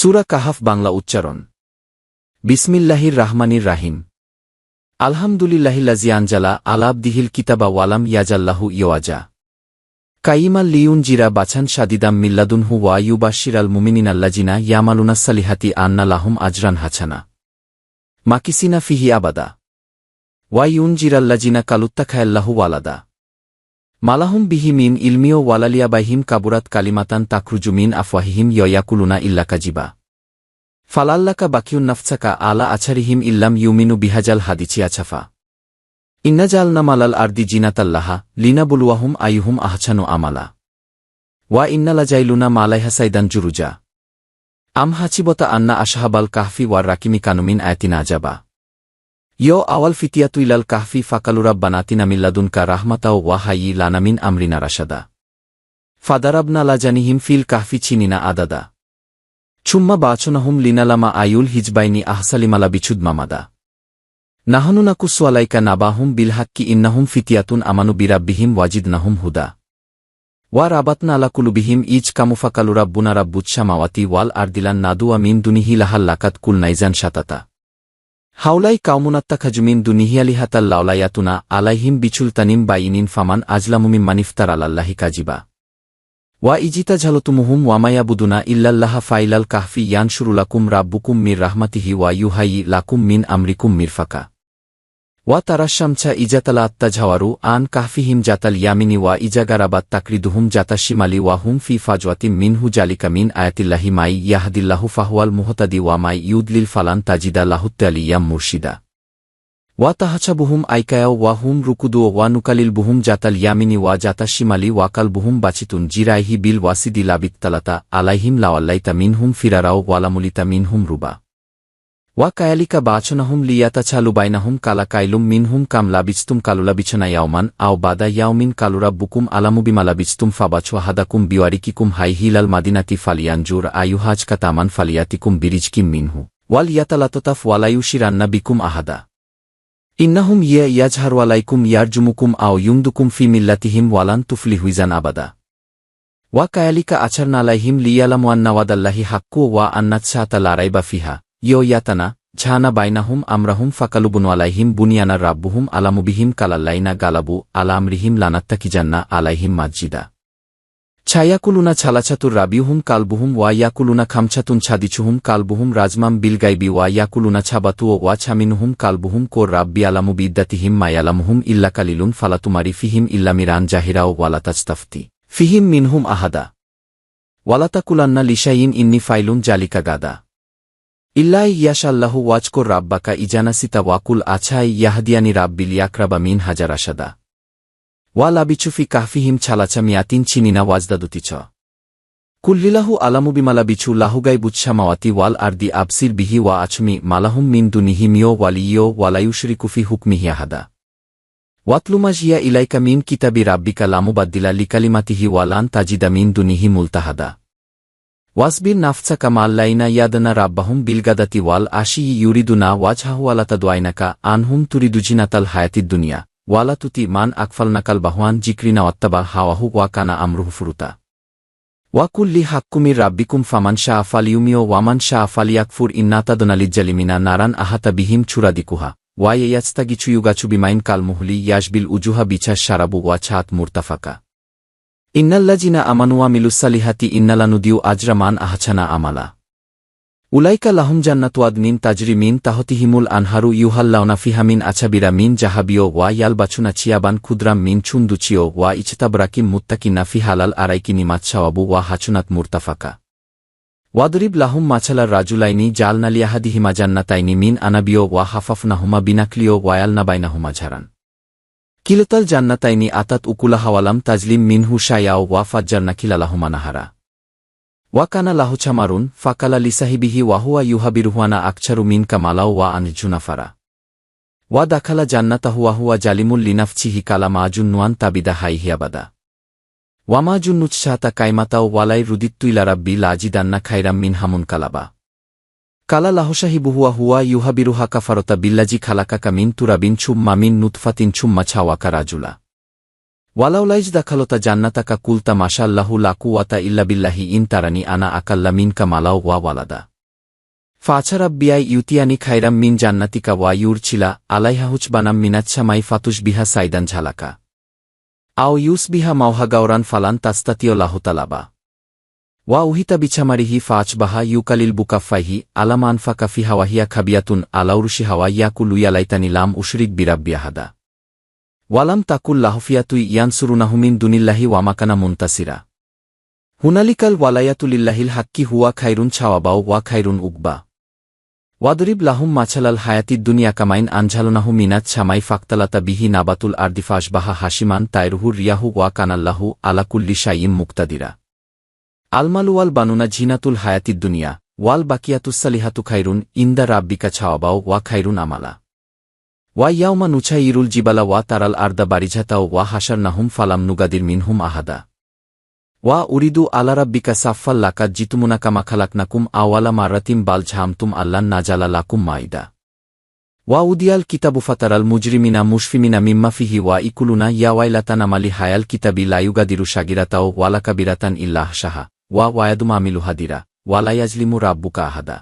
সুরা কাহাফ বাংলা উচ্চারণ। বিসমিল্লাহির রাহমানির রাহিম। আলহামদুলিল্লাহিল্লাজি আনজালা আলাবদিহিল কিতাবা ওয়ালাম ইয়াজাল্লাহু ইয়োয়াজা কাইমাল লিউন জিরা বাছান সাদিদাম মিল্লাদুনহু ওয়াইউবাশির আল মুমিনিন আল্লাজিনা ইয়ামালুনাসালিহাতি আন্না লাহুম আজরান হাছানা। মাকিসিনা ফিহি আবাদা। ওয়াইউন জিরাল্লাজিনা কালুত্তাখায়াল্লাহু ওয়ালাদা মালাহুম বিহি মিন ইলমিও ওয়ালালিয়া বাইহিম কাবুরাত কালিমাতান তাকরুজু মিন আফওয়াহিহিম ইয়াকুলুনা ইল্লা কাজিবা। ফালাল্লাকা বাকিউন নাফসাকা আলা আছারিহিম ইল্লাম ইউমিনু বিহাজাল হাদিছি আছাফা। ইন্নাজালনা মালাল আরদি জিনাতাল্লাহা লিনাবুলুয়াহুম আইহুম আহছানু আমালা। ওয়া ইন্নালাজাইলুনা মালাইহা সাইদান জুরুজা। আম হাচিবতা আন্না আশাহাবাল কাহফি ওয়ার রাকিমি কানুমিন আয়াতিন আজাবা। ইয় আওয়াল ফিতিয়াতুইলাল কাহফি ফাকালুরাব বানাতিনা মিল্লাদুনকা রাহমাতাও ওয়াহাই লানামিন আমরিনা রাশাদা ফাদারাবনা লাজানিহিম ফিল কাহফি ছিনিনা আদাদা ছুম্মা বাচনাহুম লিনালামা আয়ুল হিজবাইনি আহসালিমালা বিছুদ মামাদা নাহনুনাকুসওয়ালাইকা নাবাহুম বিলহাক্কি ইন্নাহুম ফিতিয়াতুন আমানু বিরাব্বিহিম ওয়াজিদ নাহুম হুদা ওয়া রাবাতনা আলা কুলুবিহিম ইজ কামুফাকালুরাব্বুনা রাব্বুচ্ছামাওয়াতি ওয়াল আরদিলান নাদুয়া মিন দুনিহি লাহাল লাকাত কুল নাইজান সাতাতা হাউলাই কাউমুনাত্তাখাজুমিন দুনিহিয়ালিহাতাল লাউলায়াতুনা আলাইহিম বিচুল তানিম বাইনিন ফামান আজলামুমিম মানিফতার আলাল্লাহি কাজিবা। ওয়া ইজিতা ঝালতুমুহুম ওয়ামায়াবুদুনা ইল্লাল্লাহা ফাইলাল কাহফি ইয়ানসুরুলাকুম রাব্বুকুম মির রাহমাতিহি ওয়া ইউহাই লাকুম মিন আমরিকুম মিরফাকা। ওয়া তারাশামছা ইজাতালা আত্তা ঝাওয়ারু আন কাহফিহিম জাতাল ইয়ামিনি ওয়া ইজাগারাবাত তাকরিদুহুম জাতাশিমালি ওয়া হুম ফি ফাজওয়াতিম মিনহু জালিকা মিন আয়াতিল্লাহি মাই ইয়াহাদিল্লাহু ফাহুয়াল মুহতাদি ওয়া মাই ইউদলিল ফালান তাজিদা লাহুত্তালি ইয়াম মুর্শিদা ওয়া তাহাছাবুহুম আইকায়াও ওয়া হুম রুকুদু ওয়া নুকালিল বুহুম জাতাল ইয়ামিনি ওয়া জাতাশিমালি ওয়াকাল বুহুম বাচিতুন জিরাইহি বিল ওয়াসিদি লাবিত্তালাতা আলাইহিম লাওয়াল্লাইতা মিনহুম ফিরারাও ওয়ালামুলিতা মিনহুম রুবা ওয়া কায়ালিকা বাচনাহুম লিয়াতাছা লুবাইনাহুম কালা কাইলুম মিনহুম কাম লাবিচতুম কালুলাবিছনা ইয়াওমান, আও বাদা ইয়াওমিন কালুরা বুকুম আলামুবিমালাবিচতুম ফাবাছু হাদাকুম বিওয়ারিকিকুম হাই হিলাল মাদিনাতি ফালিয়ানজুর আয়ুহাজকা তামান ফালিয়াতিকুম বিরিজকিম মিনহু, ওয়াল ইয়াতালাততাফ ওয়ালায়ুশিরান্না বিকুম আহাদা। ইন্নাহুম ইয়া ইয়াজহারওয়ালাইকুম ইয়ারজুমুকুম আও ইউমদুকুম ফি মিল্লাতিহিম ওয়ালান তুফলি হুইজান আবাদা। ওয়া কায়ালিকা আছারনালাইহিম লিয়ালামওয়ান্নাওয়াদাল্লাহি হাক্কু ওয়া আন্নাতসাতা লারাইবা ফিহা। ইয়াতানা, ঝানা বাইনাহুম আমরাহুম ফাকালুবুনওয়ালাইহিম বুনিয়ানা রাব্বুহুম আলামুবিহিম কালাল্লাইনা গালাবু আলামরিহিম লানাত্তাকিজান্না আলাইহিম মাজ্জিদা। ছায়াকুলুনা ছালাছাতুর রাবিউহুম কালবুহুম ওয়া ইয়াকুলুনা খামছাতুন ছাদিছুহুম কালবুহুম রাজমাম বিলগাইবি ওয়া ইয়াকুলুনা ছাবাতু ওয়া ছামিনুহুম কালবুহুম কোর রাব্বি আলামু বিদ্দাতিহিম মায়ালামুহুম ইল্লা কালিলুন ফালাতুমারি ফিহিম ইল্লামিরান জাহিরা ও ওয়ালাতাজতাফতি ফিহিম মিনহুম আহাদা। ওয়ালাতাকুলান্না লিশাইন ইন্নি ফাইলুন জালিকা গাদা। ইল্লাই ইয়াশাল্লাহু ওয়াজকর রাব্বাকা ইজানাসিতা ওয়াকুল আছাই ইয়াহদিয়ানি রাব্বিল ইয়াকরাবা মিন হাজার আসাদা ওয়া লাবিচুফি কাহফিহিম ছালাচা মিয়াতিন চিনিনা ওয়াজদাদুতিছ কুল্লিলাহু আলামুবিমালা বিছু লাহুগাই বুচ্ছামাওয়াতি ওয়াল আরদি আবসির বিহি ওয়া আছমি মালাহুম মিন দুনিহি মিয় ওয়ালিয় ওয়ালায়ুশরিকুফি হুকমিহিয়াহাদা ওয়াতলুমাজিয়া ইলাইকা মিন কিতাবি রাব্বিকা লামুবাদ্দিলা লিকালিমাতিহি ওয়ালান তাজিদা মিন দুনিহি মুলতাহাদা। ওয়াসবির নাফসাকা মাল্লাইনা ইয়াদনা রাব্বাহুম বিলগাদাতি ওয়াল আশি ইউরিদুনা ওয়াজহাহুয়ালাতা দোয়াইনাকা আনহুম তুরিদুজিনাতাল হায়াতিদ দুনিয়া। ওয়ালাতুতি মান আকফালনাকাল বাহুয়ান জিক্রিনা ওয়াত্তাবা হাওয়াহু ওয়াকানা আমরুহু ফুরুতা। ওয়াকুল্লি হাক্কুমির রাব্বিকুম ফামান শাহ আফালিউমিও ওয়ামান শাহ আফালিয়াকফুর ইন্নাতাদনালিজ্জালিমিনা নারান আহাতা বিহিম চুরাদিকুহা ওয়াই ইয়াস্তাগিচুয়ুগাচু বিমাইন কালমুহলি ইয়াসবিল উজুহা বিচাস সারাবু ওয়া ছাত মুরতাফাকা। ইন্নাল্লাজিনা আমানুয়া মিলুসালিহাতি ইন্নালানুদিউ আজরা মান আহাছানা আমালা। উলাইকা লাহুম জান্নাতুয়াদ মিন তাজরি মিন তাহতিহিমুল আনহারু ইউহাল্লাউনা ফিহামিন আছাবিরা মিন জাহাবিও ওয়া ইয়ালবাছুনা চিয়াবান ক্ষুদ্রাম মিন ছুন্দুচিও ওয়া ইচতাবরাকিম মুত্তাকিনা ফি হালাল আরাইকিনি মাচ্ছাওয়াবু ওয়া হাচুনাত মুরতাফাকা। ওয়াদরিব লাহুম মাছালার রাজুলাইনি জালনালিয়াহাদিহিমা জান্নাতাইনি মিন আনাবিও ওয়া হাফাফনাহুমা বিনাকলিও ওয়ায়ালনাবাইনাহুমা ঝারান। কিলতাল জান্নাতাইনি আতাত উকুলা হাওয়ালাম তাজলিম মিনহু শায়াও ওয়া ফাজ্জারনাকিলালাহুমা নাহারা ওয়াকানা লাহুছামারুন ফাকালা লিসাহিবিহি ওয়াহুয়া ইউহাবিরুহানা আকছারু মিনকা মালাও ওয়া আনজুনাফারা ওয়া দাখালা জান্নাতাহুয়াহুয়া জালিমুল লিনাফছিহি কালা মাজুন্নুয়ান তাবিদা হাইহিয়াবাদা ওয়ামাজুন্নুৎসাহতা কাইমাতাও ওয়ালাই রুদিত্তুইলারাব্বি লাজিদান্না খাইরাম মিন হামুন কালাবা। কালা লাহসাহি বুহুয়া হুয়া ইউহাবিরুহা কাফারতা বিল্লাজি খালাকাকা মিন তুরাবিন ছুম্মা মিন নুৎফাতিন ছুম্মা ছাওয়াকা রাজুলা। ওয়ালাউলাইজ দাখালতা জান্নাতাকা কুলতা মাশাল্লাহু লাকুওয়াতা ইল্লা বিল্লাহি ইন তারানি আনা আকাল্লা মিনকা মালাও ওয়া ওয়ালাদা। ফাছারাব্বিয়াই ইউতিয়ানি খাইরাম মিন জান্নাতিকা ওয়া ইউরছিলা আলাইহাহুচ বানাম মিনাচ্ছামাই ফাতুস বিহা সাইদান ঝালাকা। আও ইউস বিহা মাওহা গাওরান ফালান তাস্তাতীয় লাহুতালাবা ওয়া উহিতা বিছামারিহি ফাচ বাহা ইউকালিল বুকাফাইহি আলামান ফাকাফি হাওয়াহিয়া খাবিয়াতুন আলাউরুশি হাওয়া ইয়াকুল উয়ালাইতানি লাম উশরিক বিরাব্বিয়াহাদা ওয়ালাম তাকুল লাহফিয়াতুই ইয়ানসুরুনাহুমিন দুনিল্লাহি ওয়ামাকানা মুন্তাসিরা হুনালিকাল ওয়ালায়াতুলিল্লাহিল হাক্কি হুয়া খাইরুন ছাওয়াবাও ওয়া খাইরুন উকবা ওয়াদরিব লাহুম মাছালাল হায়াতিদ দুনিয়া কামাইন আনঝালনাহু মিনাত ছামাই ফাক্তালাতা বিহি নাবাতুল আর্দিফাস বাহা হাসিমান তাইরুহুর রিয়াহু ওয়া কানাল্লাহু আলাকুল্লি শাইম মুক্তাদিরা আলমালুয়াল বানুনা ঝিনাতুল হায়াতিদ দুনিয়া, ওয়াল বাকিয়াতুসালিহাতু খাইরুন ইন্দা রাব্বিকা ছাওয়াবাও ওয়া খাইরুন আমালা। ওয়া ইয়াউমা নুছাইরুল জিবালা ওয়া তারাল আর্দা বারিঝাতাও ওয়া হাসার নাহুম ফালাম নুগাদির মিনহুম আহাদা। ওয়া উরিদু আলারাব্বিকা সাফফাল লাকাত জিতুমুনা কামাখালাকনাকুম আওয়ালা মারাতিম বাল ঝামতুম আল্লান নাজালা লাকুম মাইদা। ওয়া উদিয়াল কিতাবু ফাতারাল মুজরিমিনা মুশফিমিনা মিম্মাফিহি ওয়া ইকুলুনা ইয়াওয়াইলাতান আমালি হায়াল কিতাবি লায়ুগাদিরু সাগিরাতাও ওয়ালাকাবিরাতান ইল্লাহ সাহা ওয়া ওয়ায়াদুমা আমিলুহাদিরা ওয়ালায়াজলিমু রাব্বুকা আহাদা।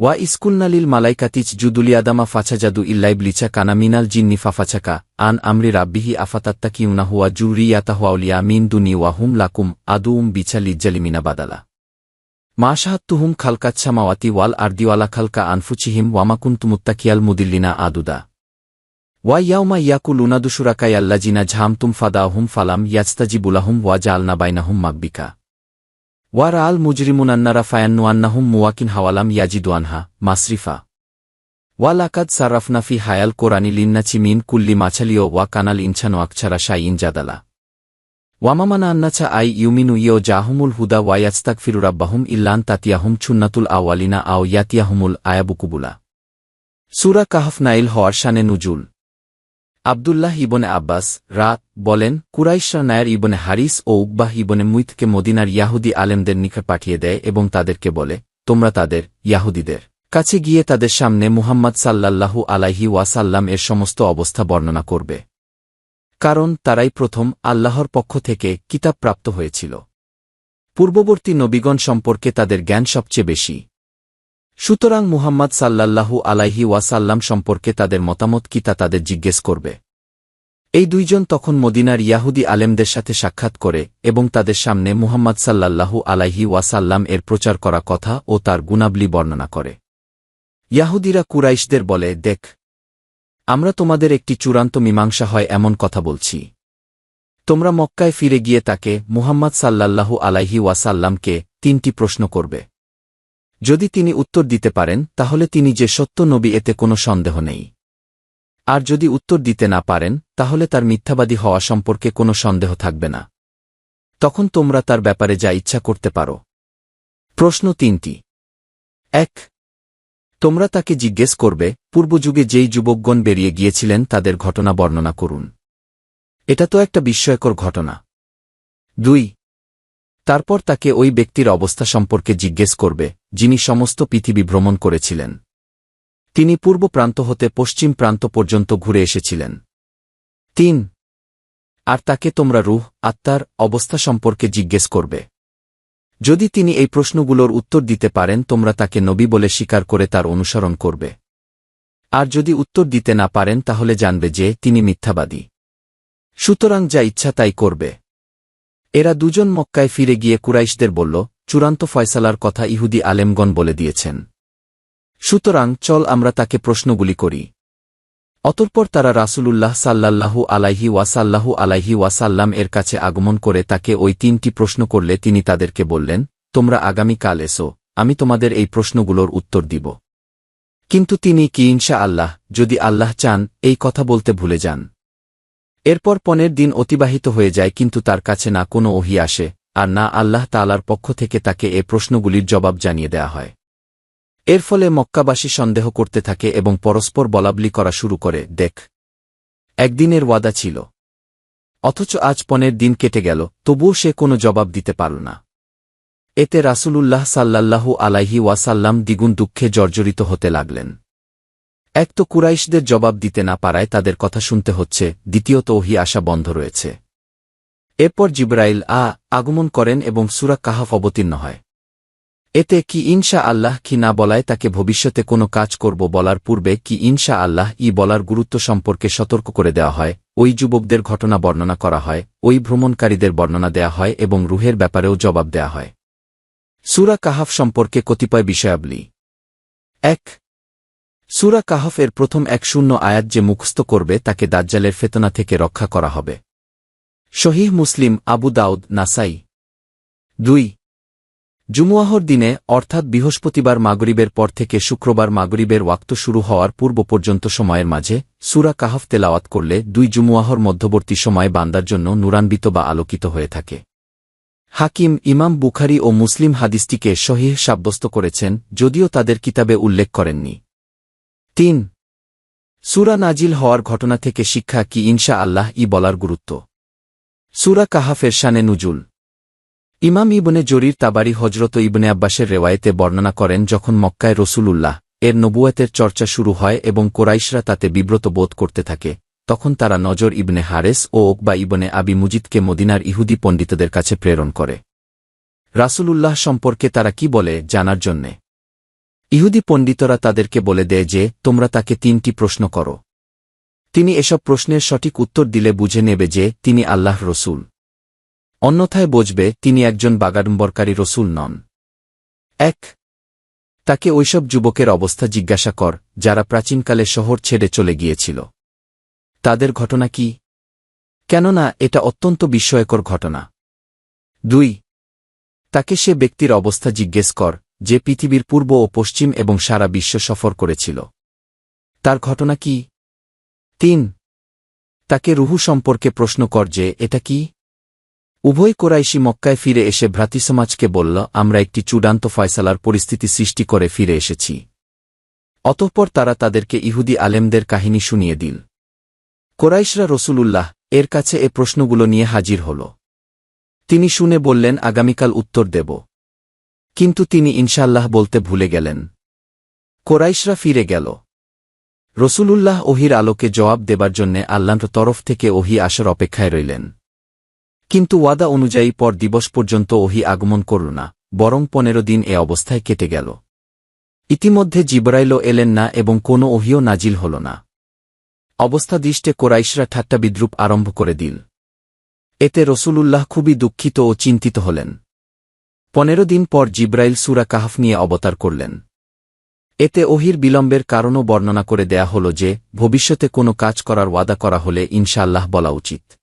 ওয়া ইস্কুলনালিল মালাইকাতিচ জুদুলিয়াদামা ফাছাজাদু ইল্লাইবলিচা কানা মিনাল জিন্নি ফাফাছাকা, আন আমরি রাব্বিহি আফাতাত্তাকিউনা হুয়া জুরিয়াতাহুয়াউলিয়া মিন দুনি ওয়াহুম লাকুম আদুউম বিছা লিজ্জালিমিনা বাদালা। মা শাহাত্তুহুম খালকাচ্ছামাওয়াতি ওয়াল আর্দিওয়ালা খালকা আনফুচিহিম ওয়ামাকুন্তুমুত্তাকিয়াল মুদিল্লিনা আদুদা। ওয়া ইয়াউমা ইয়াকুল উনাদুসুরাকাই আল্লাজিনা ঝামতুম ফাদাহুম ফালাম ইয়াস্তাজিবুলাহুম ওয়া জালনা বাইনাহুম মাকবিকা ওয়ার আল মুজরিমুনান্নারা ফায়ান্নুয়ান্নাহুম মুওয়াকিন হাওয়ালাম ইয়াজিদুয়ানহা মাসরিফা। ওয়ালাকাদ সারাফনাফি হায়াল কোরআনি লিন্নাচি কুল্লি মাছালিও ওয়া কানাল ইনছানো আকছারা শাই ইনজাদালা ওয়ামামানা আন্নাছা আই ইউমিনু ইয়ো জাহুমুল হুদা ওয়াইয়াস্তাক ফিরুরাব্বাহুম ইল্লান তাতিয়াহুম ছুন্নাতুল আওয়ালিনা আও ইয়াতিয়াহুমুল আয়াবুকুবুলা সুরা কাহফ নাইল হওয়ার শানে নুজুল। আবদুল্লাহ ইবনে আব্বাস রাত বলেন, কুরাইশরা নায়ের ইবনে হারিস ও উকবাহ ইবনে মুইতকে মদিনার ইয়াহুদি আলেমদের নিকট পাঠিয়ে দেয় এবং তাদেরকে বলে, তোমরা তাদের ইয়াহুদিদের কাছে গিয়ে তাদের সামনে মুহাম্মদ সাল্লাল্লাহু আলাইহি ওয়াসাল্লাম এর সমস্ত অবস্থা বর্ণনা করবে। কারণ তারাই প্রথম আল্লাহর পক্ষ থেকে কিতাব প্রাপ্ত হয়েছিল। পূর্ববর্তী নবীগণ সম্পর্কে তাদের জ্ঞান সবচেয়ে বেশি। সুতরাং মুহাম্মদ সাল্লাল্লাহু আলাইহি ওয়াসাল্লাম সম্পর্কে তাদের মতামত কি তা তাদের জিজ্ঞেস করবে। এই দুইজন তখন মদিনার ইয়াহুদি আলেমদের সাথে সাক্ষাৎ করে এবং তাদের সামনে মুহাম্মদ সাল্লাল্লাহু আলাইহি ওয়াসাল্লাম এর প্রচার করা কথা ও তার গুণাবলী বর্ণনা করে। ইয়াহুদিরা কুরাইশদের বলে, দেখ, আমরা তোমাদের একটি চূড়ান্ত মীমাংসা হয় এমন কথা বলছি। তোমরা মক্কায় ফিরে গিয়ে তাকে মুহাম্মদ সাল্লাল্লাহু আলাইহি ওয়াসাল্লামকে তিনটি প্রশ্ন করবে। যদি তিনি উত্তর দিতে পারেন, তাহলে তিনি যে সত্য নবী এতে কোনো সন্দেহ নেই। আর যদি উত্তর দিতে না পারেন, তাহলে তার মিথ্যাবাদী হওয়া সম্পর্কে কোনো সন্দেহ থাকবে না। তখন তোমরা তার ব্যাপারে যা ইচ্ছা করতে পারো। প্রশ্ন তিনটি। এক, তোমরা তাকে জিজ্ঞেস করবে, পূর্বযুগে যেই যুবকগণ বেরিয়ে গিয়েছিলেন তাদের ঘটনা বর্ণনা করুন। এটা তো একটা বিস্ময়কর ঘটনা। দুই তারপর তাকে ওই ব্যক্তির অবস্থা সম্পর্কে জিজ্ঞেস করবে, যিনি সমস্ত পৃথিবী ভ্রমণ করেছিলেন। তিনি পূর্ব প্রান্ত হতে পশ্চিম প্রান্ত পর্যন্ত ঘুরে এসেছিলেন। তিন। আর তাকে তোমরা রুহ, আত্মার অবস্থা সম্পর্কে জিজ্ঞেস করবে। যদি তিনি এই প্রশ্নগুলোর উত্তর দিতে পারেন, তোমরা তাকে নবী বলে স্বীকার করে তার অনুসরণ করবে। আর যদি উত্তর দিতে না পারেন, তাহলে জানবে যে তিনি মিথ্যাবাদী। সুতরাং যা ইচ্ছা তাই করবে। এরা দুজন মক্কায় ফিরে গিয়ে কুরাইশদের বলল, চূড়ান্ত ফয়সালার কথা ইহুদি আলেমগণ বলে দিয়েছেন। সুতরাং চল আমরা তাকে প্রশ্নগুলি করি। অতঃপর তারা রাসূলুল্লাহ সাল্লাল্লাহু আলাইহি ওয়াসাল্লাহু আলাইহি ওয়াসাল্লাম এর কাছে আগমন করে তাকে ওই তিনটি প্রশ্ন করলে তিনি তাদেরকে বললেন, তোমরা আগামীকাল এসো, আমি তোমাদের এই প্রশ্নগুলোর উত্তর দিব। কিন্তু তিনি কি ইনশা আল্লাহ, যদি আল্লাহ চান, এই কথা বলতে ভুলে যান। এরপর পনেরো দিন অতিবাহিত হয়ে যায় কিন্তু তার কাছে না কোনো ওহি আসে, আর না আল্লাহ তালার পক্ষ থেকে তাকে এ প্রশ্নগুলির জবাব জানিয়ে দেয়া হয়। এর ফলে মক্কাবাসী সন্দেহ করতে থাকে এবং পরস্পর বলাবলি করা শুরু করে, দেখ। একদিনের ওয়াদা ছিল। অথচ আজ পনেরো দিন কেটে গেল, তবুও সে কোনো জবাব দিতে পারল না। এতে রাসূলুল্লাহ সাল্লাল্লাহু আলাইহি ওয়াসাল্লাম দ্বিগুণ দুঃখে জর্জরিত হতে লাগলেন। এক তো কুরাইশদের জবাব দিতে না পারায় তাদের কথা শুনতে হচ্ছে, দ্বিতীয়ত ওহি আসা বন্ধ রয়েছে। এরপর জিব্রাইল আ, আগমন করেন এবং সুরা কাহাফ অবতীর্ণ হয়। এতে কি ইনশা আল্লাহ কি না বলায় তাকে ভবিষ্যতে কোনো কাজ করব বলার পূর্বে কি ইনশা আল্লাহ ই বলার গুরুত্ব সম্পর্কে সতর্ক করে দেওয়া হয়, ওই যুবকদের ঘটনা বর্ণনা করা হয়, ওই ভ্রমণকারীদের বর্ণনা দেয়া হয় এবং রুহের ব্যাপারেও জবাব দেয়া হয়। সুরা কাহাফ সম্পর্কে কতিপয় বিষয়াবলী। এক সুরা কাহফের প্রথম এক শূন্য আয়াত যে মুখস্থ করবে তাকে দাজ্জালের ফেতনা থেকে রক্ষা করা হবে। শহীহ মুসলিম আবু দাউদ নাসাই। দুই। জুমুয়াহর দিনে, অর্থাৎ বৃহস্পতিবার মাগরিবের পর থেকে শুক্রবার মাগরিবের ওয়াক্ত শুরু হওয়ার পূর্ব পর্যন্ত সময়ের মাঝে, সুরা কাহফ তেলাওয়াত করলে দুই জুমুয়াহর মধ্যবর্তী সময় বান্দার জন্য নুরান্বিত বা আলোকিত হয়ে থাকে। হাকিম, ইমাম বুখারি ও মুসলিম হাদিসটিকে শহীহ সাব্যস্ত করেছেন, যদিও তাদের কিতাবে উল্লেখ করেননি। তিন। সুরা নাজিল হওয়ার ঘটনা থেকে শিক্ষা কি ইনশা আল্লাহ ই বলার গুরুত্ব। সুরা কাহাফের শানে নুজুল। ইমাম ইবনে জরির তাবারি হজরত ইবনে আব্বাসের রেওয়ায়েতে বর্ণনা করেন, যখন মক্কায় রসুলুল্লাহ এর নবুয়াতের চর্চা শুরু হয় এবং কোরাইশরা তাতে বিব্রত বোধ করতে থাকে, তখন তারা নজর ইবনে হারেস ও ওকবা ইবনে আবি মুজিদকে মদিনার ইহুদি পণ্ডিতদের কাছে প্রেরণ করে। রাসূলুল্লাহ সম্পর্কে তারা কি বলে জানার জন্যে ইহুদি পণ্ডিতরা তাদেরকে বলে দেয় যে, তোমরা তাকে তিনটি প্রশ্ন করো। তিনি এসব প্রশ্নের সঠিক উত্তর দিলে বুঝে নেবে যে, তিনি আল্লাহ রসুল। অন্যথায় বুঝবে, তিনি একজন বাগাডম্বরকারী রসুল নন। এক, তাকে ওইসব যুবকের অবস্থা জিজ্ঞাসা কর, যারা প্রাচীনকালে শহর ছেড়ে চলে গিয়েছিল। তাদের ঘটনা কি? কেননা, এটা অত্যন্ত বিস্ময়কর ঘটনা। দুই, তাকে সে ব্যক্তির অবস্থা জিজ্ঞেস কর যে পৃথিবীর পূর্ব ও পশ্চিম এবং সারা বিশ্ব সফর করেছিল। তার ঘটনা কি? তিন। তাকে রুহু সম্পর্কে প্রশ্ন কর যে, এটা কি? উভয় কোরাইশি মক্কায় ফিরে এসে ভ্রাতৃসমাজকে বলল, আমরা একটি চূড়ান্ত ফয়সালার পরিস্থিতি সৃষ্টি করে ফিরে এসেছি। অতঃপর তারা তাদেরকে ইহুদি আলেমদের কাহিনী শুনিয়ে দিল। কোরাইশরা রসুলুল্লাহ, এর কাছে এ প্রশ্নগুলো নিয়ে হাজির হল। তিনি শুনে বললেন, আগামীকাল উত্তর দেব। কিন্তু তিনি ইনশাল্লাহ বলতে ভুলে গেলেন। কোরাইশরা ফিরে গেল। রসুলুল্লাহ ওহির আলোকে জবাব দেবার জন্যে আল্লাহর তরফ থেকে ওহি আসার অপেক্ষায় রইলেন। কিন্তু ওয়াদা অনুযায়ী পর দিবস পর্যন্ত ওহি আগমন করল না, বরং পনেরো দিন এ অবস্থায় কেটে গেল। ইতিমধ্যে জিবরাইলও এলেন না এবং কোনো ওহিও নাজিল হল না। অবস্থা দৃষ্টে কোরাইশরা ঠাট্টা বিদ্রুপ আরম্ভ করে দিল। এতে রসুলুল্লাহ খুবই দুঃখিত ও চিন্তিত হলেন। পনেরো দিন পর জিব্রাইল সুরা কাহাফ নিয়ে অবতার করলেন। এতে ওহির বিলম্বের কারণও বর্ণনা করে দেয়া হল যে, ভবিষ্যতে কোনো কাজ করার ওয়াদা করা হলে ইনশাআল্লাহ বলা উচিত।